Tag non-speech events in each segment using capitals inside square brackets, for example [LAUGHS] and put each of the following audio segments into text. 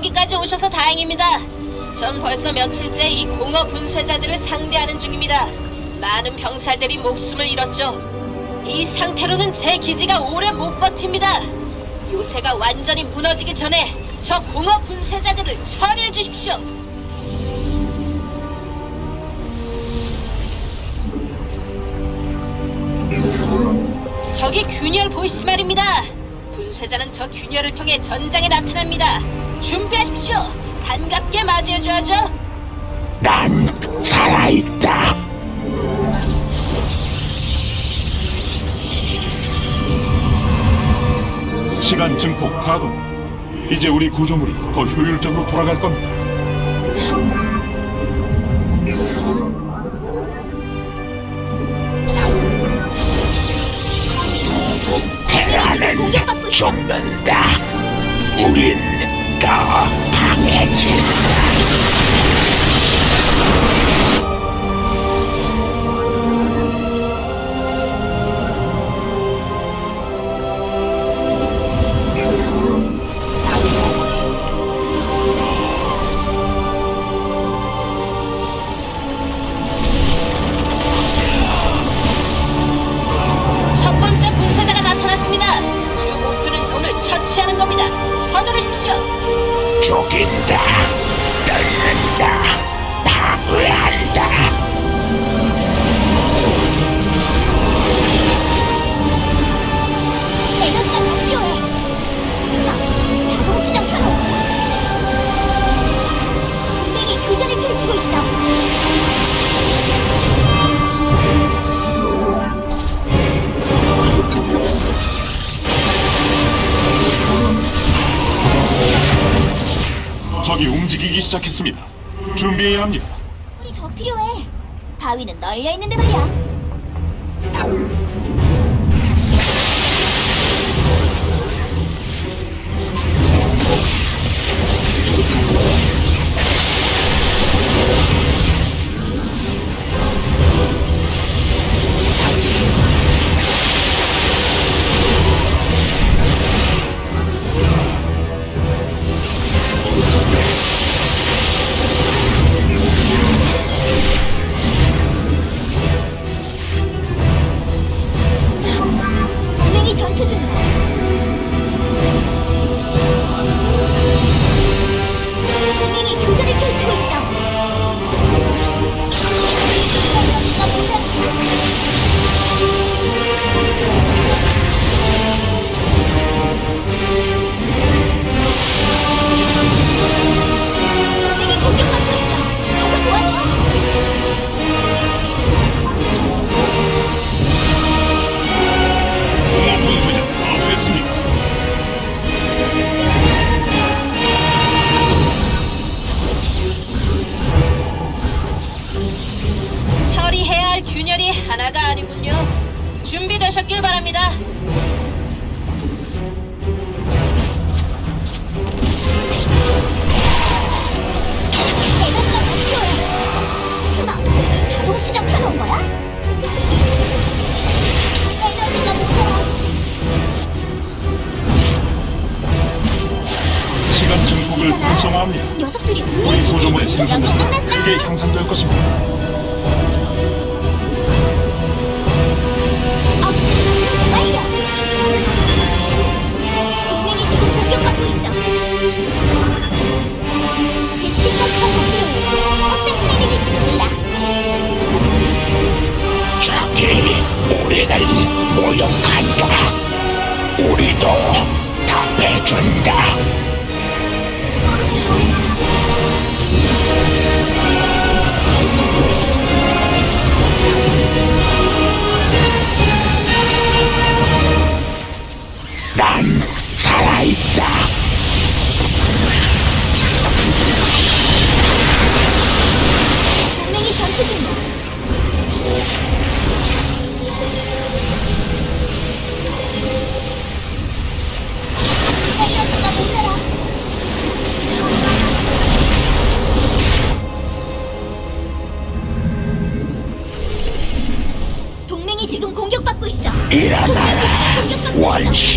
여기까지 오셔서 다행입니다. 전 벌써 며칠째 이 공허 분쇄자들을 상대하는 중입니다. 많은 병사들이 목숨을 잃었죠. 이 상태로는 제 기지가 오래 못 버팁니다. 요새가 완전히 무너지기 전에 저 공허 분쇄자들을 처리해 주십시오. 저기 균열 보이시지 말입니다. 분쇄자는 저 균열을 통해 전장에 나타납니다. 준비하십시오. 반갑게 맞이해줘야죠. 난 살아있다. 시간 증폭 가동. 이제 우리 구조물이 더 효율적으로 돌아갈 겁니다. 테라는 죽는다. 우린 더강 시작했습니다. 준비해야 합니다. 우리 더 필요해. 바위는 널려 있는데 말이야.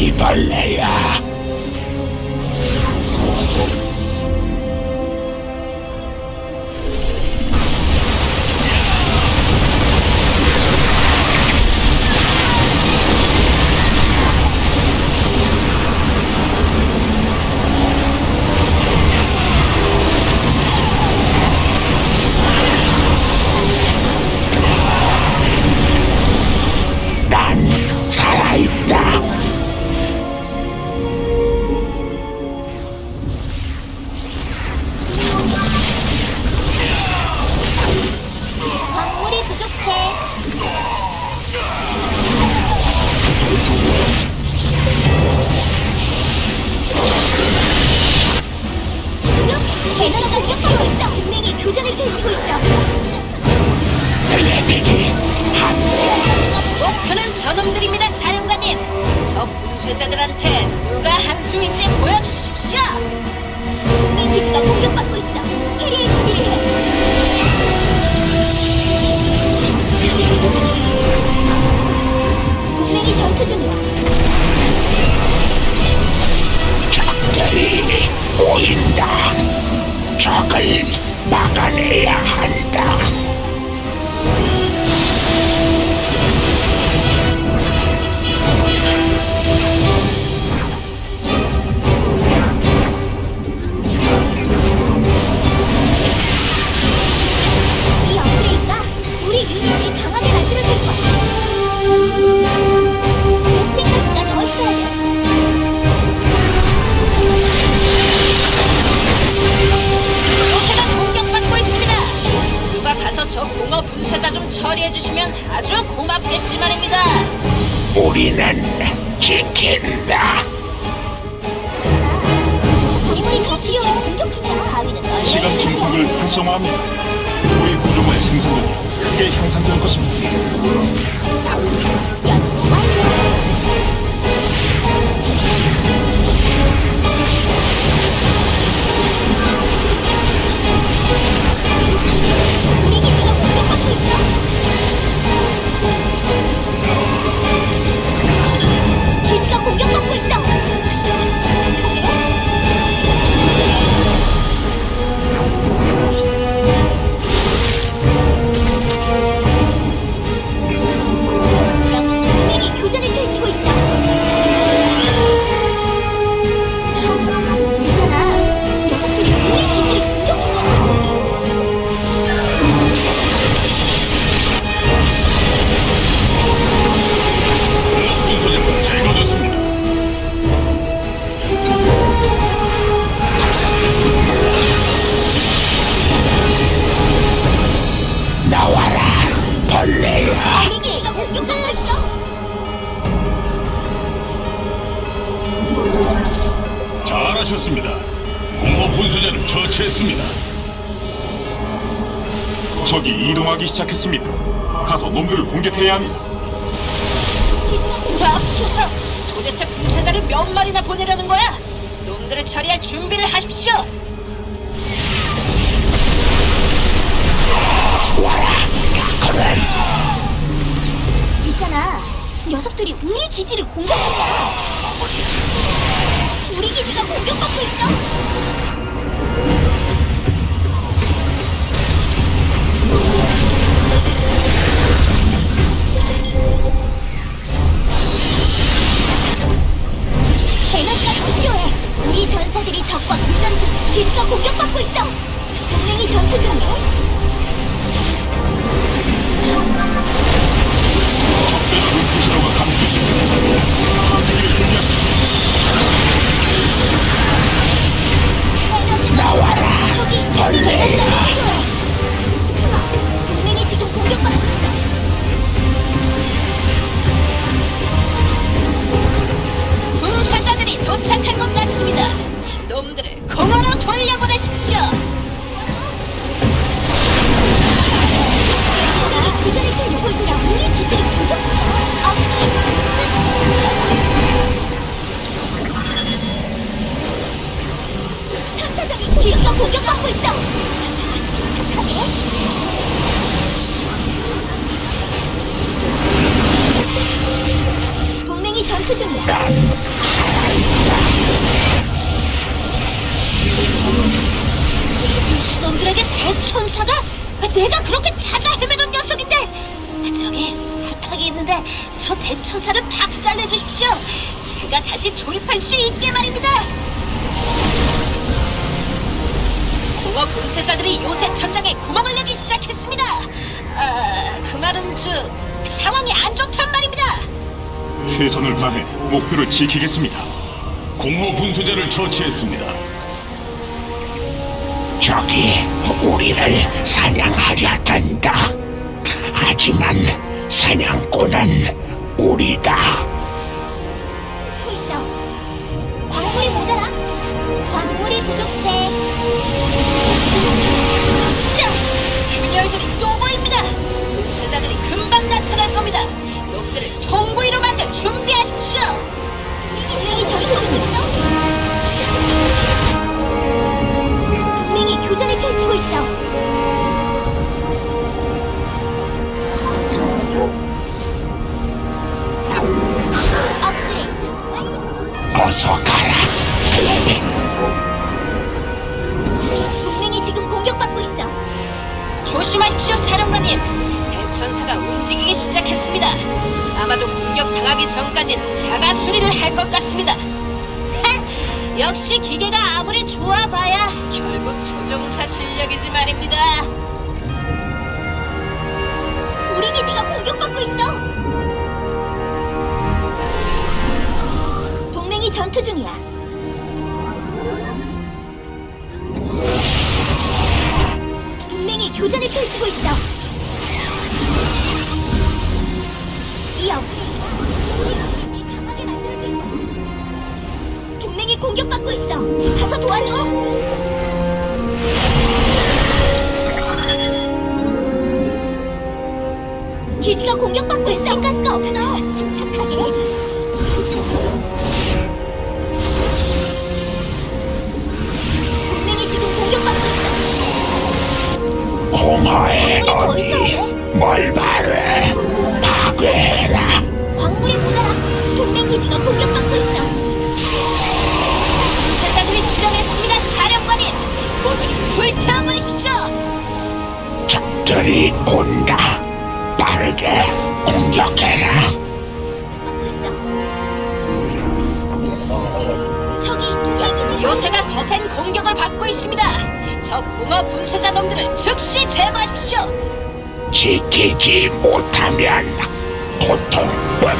원시벌레야. 지킨다. 시간 증폭을 활성화합니다. 우리 구조물의 생산력이 크게 향상될 것입니다. 하셨습니다. 공허 분쇄자를 처치했습니다. 적이 이동하기 시작했습니다. 가서 놈들을 공격해야 합니다. 맙소사! 도대체 분쇄자를 몇 마리나 보내려는 거야? 놈들을 처리할 준비를 하십시오. 있잖아. 녀석들이 우리 기지를 공격한다. 우리 기지가 공격받고 있어. 에너지가 더 필요해. 우리 전사들이 적과 교전 중 기지가 공격받고 있어. 동맹이 전투 중이야. 내가 그렇게 찾아 헤매던 녀석인데. 저기 부탁이 있는데 저 대천사를 박살내 주십시오. 제가 다시 조립할 수 있게 말입니다. 공업 분쇄자들이 요새 천장에 구멍을 내기 시작했습니다. 아, 그 말은 저 상황이 안 좋단 말입니다. 최선을 다해 목표를 지키겠습니다. 공허 분쇄자를 처치했습니다. 적이 우리를 사냥하려 든다. 하지만 사냥꾼은 우리다. 조심하십시오, 사령관님. 대천사가 움직이기 시작했습니다. 아마도 공격 당하기 전까진 자가 수리를 할 것 같습니다. 하, [LAUGHS] 역시 기계가 아무리 좋아봐야 결국 조종사 실력이지 말입니다. 우리 기지가 공격받고 있어. 동맹이 전투 중이야. 더 어미 뭘 바래 파괴해라 광물이 모자라. 동맹 기지가 공격받고 있어. 분쇄자들이 출현했습니다, 사령관님. 모조리 불태워버리십시오. 적들이 온다 빠르게 공격해라 받고 있어. 저기 동맹 기지 요새가 거센 공격을 받고 있습니다. 저 공허 분쇄자 놈들을 즉시 제거하십시오. 지키지 못하면 고통뿐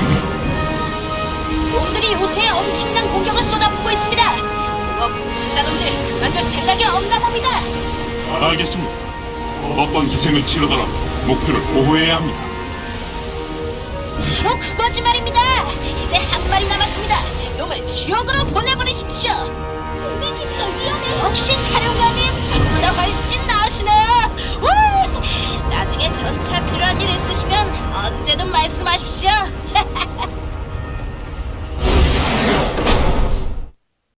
놈들이 요새 엄청난 공격을 쏟아붓고 있습니다. 공허 분쇄자 놈들 그만둘 생각이 없나 봅니다. 알겠습니다. 어떤 희생을 치르더라도 목표를 보호해야 합니다. 바로 그거지 말입니다. 이제 한 마리 남았습니다. 놈을 지옥으로 보내버리십시오. 기지가 위험해. 역시 사령관님 전보다 훨씬 나으시네요. 나중에 전차 필요한 일 있으시면 언제든 말씀하십시오. [LAUGHS]